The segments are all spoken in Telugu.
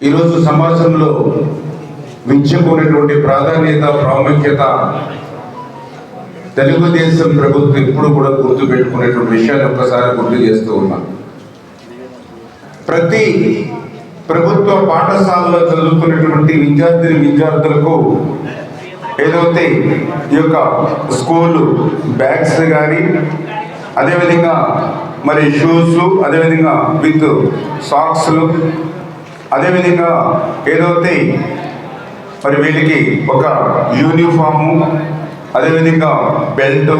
ఈరోజు సమాజంలో విద్యకు ఉన్నటువంటి ప్రాధాన్యత ప్రాముఖ్యత తెలుగుదేశం ప్రభుత్వం ఎప్పుడు కూడా గుర్తు పెట్టుకునేటువంటి విషయాన్ని ఒక్కసారి గుర్తు చేస్తూ ఉన్నా. ప్రతి ప్రభుత్వ పాఠశాలలో చదువుకునేటువంటి విద్యార్థిని విద్యార్థులకు ఏదైతే ఈ యొక్క స్కూల్ బ్యాగ్స్ కానీ అదేవిధంగా మరి షూస్ అదేవిధంగా విత్ సాక్స్లు అదేవిధంగా ఏదైతే మరి వీళ్ళకి ఒక యూనిఫాము అదేవిధంగా బెల్ట్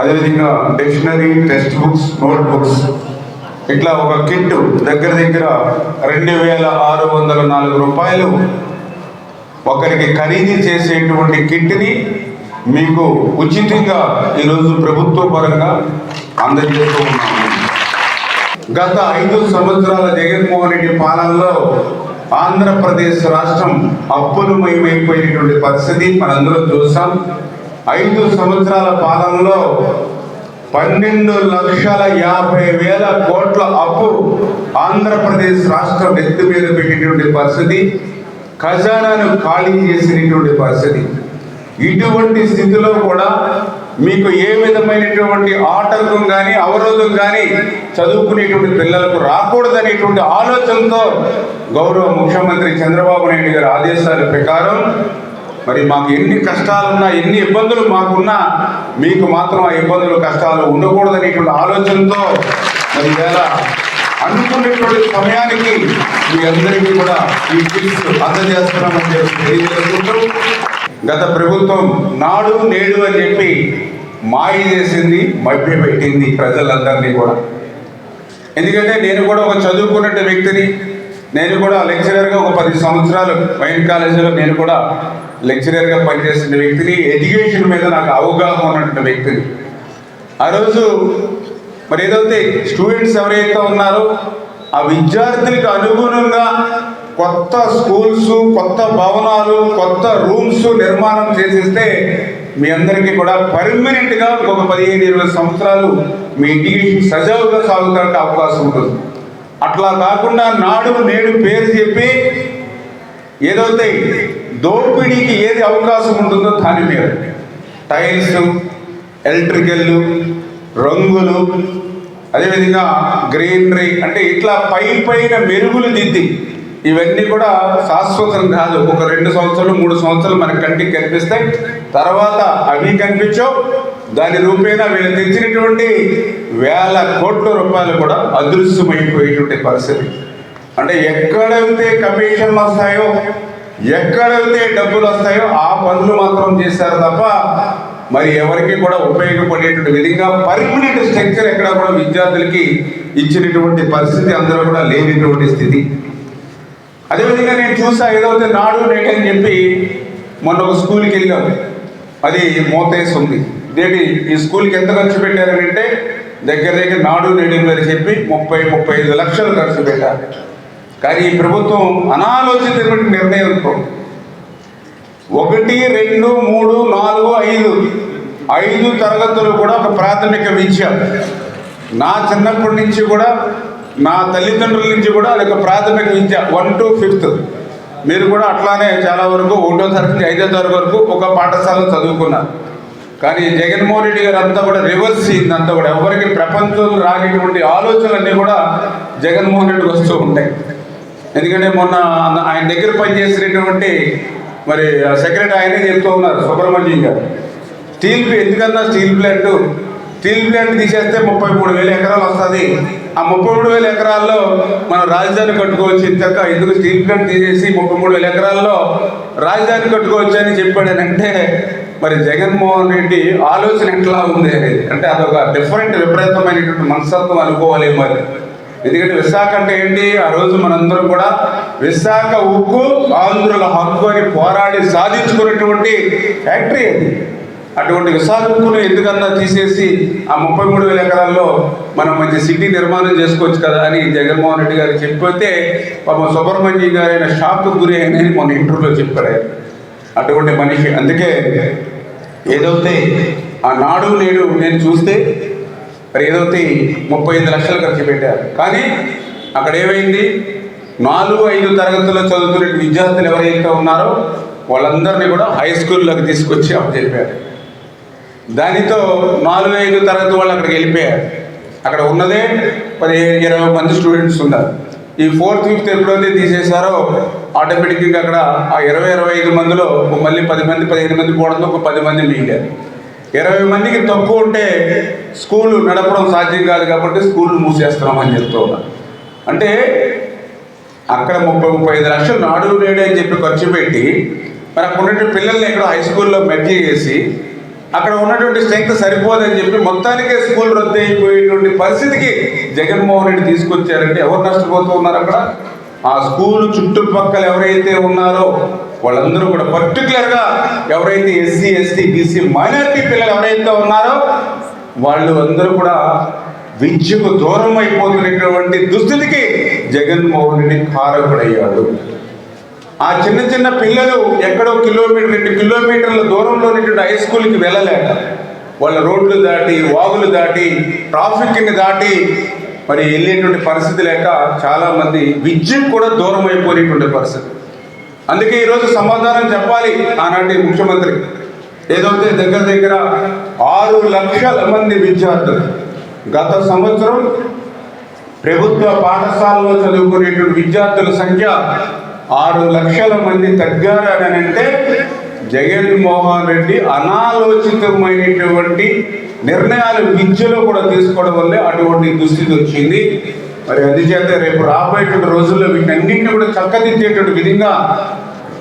అదేవిధంగా dictionary text books note books ఇట్లా ఒక కిట్ దగ్గర దగ్గర రెండు వేల ఆరు వందల నాలుగు రూపాయలు ఒకరికి ఖరీదు చేసేటువంటి కిట్ని మీకు ఉచితంగా ఈరోజు ప్రభుత్వ పరంగా అందజేస్తూ ఉన్నాము. గత ఐదు సంవత్సరాల జగన్మోహన్ రెడ్డి పాలనలో ఆంధ్రప్రదేశ్ రాష్ట్రం అప్పులమయమైపోయినటువంటి పరిస్థితి మనందరం చూసాం. ఐదు సంవత్సరాల పాలనలో పన్నెండు లక్షల యాభై వేల కోట్ల అప్పు ఆంధ్రప్రదేశ్ రాష్ట్రం నెత్తి మీద పెట్టినటువంటి పరిస్థితి ఖజానాను ఖాళీ చేసినటువంటి పరిస్థితి. ఇటువంటి స్థితిలో కూడా మీకు ఏ విధమైనటువంటి ఆటంకం కానీ అవరోధం కానీ చదువుకునేటువంటి పిల్లలకు రాకూడదనేటువంటి ఆలోచనతో గౌరవ ముఖ్యమంత్రి చంద్రబాబు నాయుడు గారి ఆదేశాల ప్రకారం మరి మాకు ఎన్ని కష్టాలున్నా ఎన్ని ఇబ్బందులు మాకున్నా మీకు మాత్రం ఆ ఇబ్బందులు కష్టాలు ఉండకూడదనేటువంటి ఆలోచనతో మరి ఇలా అనుకున్నటువంటి సమయానికి మీ అందరికీ కూడా ఈ కిట్స్ అందజేస్తున్నామని చెప్పి తెలియజేసుకుంటూ గత ప్రభుత్వం నాడు నేడు అని చెప్పి మాయ చేసింది మభ్య పెట్టింది ప్రజలందరినీ కూడా. ఎందుకంటే నేను కూడా ఒక చదువుకున్నట్టు వ్యక్తిని నేను కూడా లెక్చరర్గా ఒక పది సంవత్సరాలు మైండ్ కాలేజీలో నేను కూడా లెక్చరర్గా పనిచేసిన వ్యక్తిని ఎడ్యుకేషన్ మీద నాకు అవగాహన ఉన్నటువంటి వ్యక్తిని. ఆ రోజు మరి ఏదైతే స్టూడెంట్స్ ఎవరైతే ఉన్నారో ఆ విద్యార్థులకు అనుగుణంగా కొత్త స్కూల్స్ కొత్త భవనాలు కొత్త రూమ్స్ నిర్మాణం చేసేస్తే మీ అందరికీ కూడా పర్మనెంట్గా ఒక పదిహేను ఇరవై సంవత్సరాలు మీ ఎడ్యుకేషన్ సజావుగా సాగుతానికి అవకాశం ఉంటుంది. అట్లా కాకుండా నాడు నేడు పేరు చెప్పి ఏదైతే దోపిడీకి ఏది అవకాశం ఉంటుందో దాని మీద టైల్స్ ఎలక్ట్రికల్ రంగులు అదేవిధంగా గ్రీనరీ అంటే ఇట్లా పై పైన మెరుగులు దిద్ది ఇవన్నీ కూడా శాశ్వతం కాదు. ఒక రెండు సంవత్సరాలు మూడు సంవత్సరాలు మన కంటికి కనిపిస్తాయి తర్వాత అవి కనిపించవు. దాని రూపేణ వీళ్ళు తెచ్చినటువంటి వేల కోట్ల రూపాయలు కూడా అదృశ్యమైపోయేటువంటి పరిస్థితి. అంటే ఎక్కడైతే కమిషన్లు వస్తాయో ఎక్కడైతే డబ్బులు వస్తాయో ఆ పనులు మాత్రం చేశారు తప్ప మరి ఎవరికి కూడా ఉపయోగపడేటువంటి విధంగా పర్మనెంట్ స్ట్రక్చర్ ఎక్కడ కూడా విద్యార్థులకి ఇచ్చినటువంటి పరిస్థితి అందరూ కూడా లేనిటువంటి స్థితి. అదేవిధంగా నేను చూసా ఏదైతే నాడు నేటి అని చెప్పి మొన్న ఒక స్కూల్కి వెళ్ళాం. అది మోతేసి ఉంది. దేని ఈ స్కూల్కి ఎంత ఖర్చు పెట్టారంటే దగ్గర దగ్గర నాడు నేడు అని చెప్పి ముప్పై ముప్పై ఐదు లక్షలు ఖర్చు పెట్టారు. కానీ ఈ ప్రభుత్వం అనాలోచితమైన నిర్ణయంతో ఒకటి రెండు మూడు నాలుగు ఐదు ఐదు తరగతులు కూడా ఒక ప్రాథమిక విద్య నా చిన్నప్పటి నుంచి కూడా నా తల్లిదండ్రుల నుంచి కూడా లేక ప్రాథమిక విద్య వన్ టు ఫిఫ్త్ మీరు కూడా అట్లానే చాలా వరకు ఒకటో తరగతి నుంచి ఐదో తరగతి వరకు ఒక పాఠశాలలో చదువుకున్నారు. కానీ జగన్మోహన్ రెడ్డి గారు అంతా కూడా రివర్స్ అయింది అంతా కూడా. ఎవరికి ప్రపంచంలో రానిటువంటి ఆలోచనలన్నీ కూడా జగన్మోహన్ రెడ్డికి వస్తూ ఉంటాయి. ఎందుకంటే మొన్న ఆయన దగ్గర పనిచేసినటువంటి మరి సెక్రటరీ ఆయనే చెప్తూ ఉన్నారు సుబ్రహ్మణ్యం గారు. స్టీల్ ఎందుకన్నా స్టీల్ ప్లాంట్? స్టీల్ ప్లాంట్ తీసేస్తే ముప్పై మూడు వేల ఎకరాలు వస్తుంది. ఆ ముప్పై మూడు వేల ఎకరాల్లో మనం రాజధాని కట్టుకోవచ్చు. ఇంతక ఎందుకు స్టీల్ ప్లాంట్ తీసేసి ముప్పై మూడు వేల ఎకరాల్లో రాజధాని కట్టుకోవచ్చు అని చెప్పాడనంటే మరి జగన్మోహన్ రెడ్డి ఆలోచన ఎట్లా ఉంది అనేది? అంటే అదొక డిఫరెంట్ విపరీతమైనటువంటి మనస్తత్వం అనుకోవాలి మరి. ఎందుకంటే విశాఖ అంటే ఏంటి? ఆ రోజు మనందరం కూడా విశాఖ ఉక్కు ఆంధ్రుల హక్కు అని పోరాడి సాధించుకున్నటువంటి ఫ్యాక్టరీ అది. అటువంటి విశాఖ ఎందుకన్నా తీసేసి ఆ ముప్పై మూడు వేల ఎకరాల్లో మనం మంచి సిటీ నిర్మాణం చేసుకోవచ్చు కదా అని జగన్మోహన్ రెడ్డి గారు చెప్పితే పాపం సుబ్రహ్మణ్యం గారు ఆయన షాక్ గురి అయినని మొన్న ఇంటర్వ్యూలో చెప్పారు అటువంటి మనిషి. అందుకే ఏదైతే ఆ నాడు నేడు నేను చూస్తే మరి ఏదైతే ముప్పై ఐదు లక్షలు ఖర్చు పెట్టారు. కానీ అక్కడ ఏమైంది? నాలుగు ఐదు తరగతుల్లో చదువుతున్న విద్యార్థులు ఎవరైతే ఉన్నారో వాళ్ళందరినీ కూడా హై స్కూల్లోకి తీసుకొచ్చి అప్పచెప్పారు. దానితో నాలుగు ఐదు తరగతి వాళ్ళు అక్కడికి వెళ్ళిపోయారు. అక్కడ ఉన్నదే పదిహేను ఇరవై మంది స్టూడెంట్స్ ఉన్నారు. ఈ ఫోర్త్ ఫిఫ్త్ ఎప్పుడైతే తీసేశారో ఆటోమేటిక్గా అక్కడ ఆ ఇరవై ఇరవై ఐదు మందిలో మళ్ళీ పది మంది పదిహేను మంది పోవడంతో ఒక పది మంది మిగిలారు. ఇరవై మందికి తక్కువ ఉంటే స్కూల్ నడపడం సాధ్యం కాదు కాబట్టి స్కూల్ మూసేస్తున్నామని చెప్తూ అంటే అక్కడ ముప్పై ముప్పై ఐదు లక్షలు నాడు నేడు అని చెప్పి ఖర్చు పెట్టి మరి అక్కడ పిల్లల్ని ఇక్కడ హై స్కూల్లో మెర్జీ చేసి అక్కడ ఉన్నటువంటి స్ట్రెంగ్త్ సరిపోదని చెప్పి మొత్తానికే స్కూల్ రద్దు అయిపోయేటువంటి పరిస్థితికి జగన్మోహన్ రెడ్డి తీసుకొచ్చారంటే ఎవరు నష్టపోతూ ఉన్నారు అక్కడ? ఆ స్కూల్ చుట్టుపక్కల ఎవరైతే ఉన్నారో వాళ్ళందరూ కూడా పర్టికులర్గా ఎవరైతే ఎస్సీ ఎస్టీ బీసీ మైనారిటీ పిల్లలు ఎవరైతే ఉన్నారో వాళ్ళు అందరూ కూడా విద్యకు దూరం అయిపోతున్నటువంటి దుస్థితికి జగన్మోహన్ రెడ్డి కారకుడయ్యాడు. ఆ చిన్న చిన్న పిల్లలు ఎక్కడో కిలోమీటర్ రెండు కిలోమీటర్ల దూరంలో ఉన్నటువంటి హై స్కూల్కి వెళ్ళలేక వాళ్ళ రోడ్లు దాటి వాగులు దాటి ట్రాఫిక్ని దాటి మరి వెళ్ళేటువంటి పరిస్థితి లేక చాలామంది విద్యకు కూడా దూరం అయిపోయినటువంటి పరిస్థితి. అందుకే ఈరోజు సమాధానం చెప్పాలి ఆనాటి ముఖ్యమంత్రి. ఏదైతే దగ్గర దగ్గర ఆరు లక్షల మంది విద్యార్థులు గత సంవత్సరం ప్రభుత్వ పాఠశాలలో చదువుకునేటువంటి విద్యార్థుల సంఖ్య ఆరు లక్షల మంది తగ్గారనంటే జగన్మోహన్ రెడ్డి అనాలోచితమైనటువంటి నిర్ణయాలు విద్యలో కూడా తీసుకోవడం వల్లే అటువంటి దుస్థితి వచ్చింది. మరి అందుచేత రేపు రాబోయేటువంటి రోజుల్లో వీటన్నింటినీ కూడా చక్కదిద్దేటువంటి విధంగా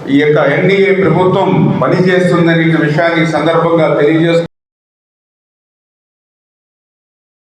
ఈ యొక్క ఎన్డీఏ ప్రభుత్వం పనిచేస్తుందనే విషయాన్ని ఈ సందర్భంగా తెలియజేస్తూ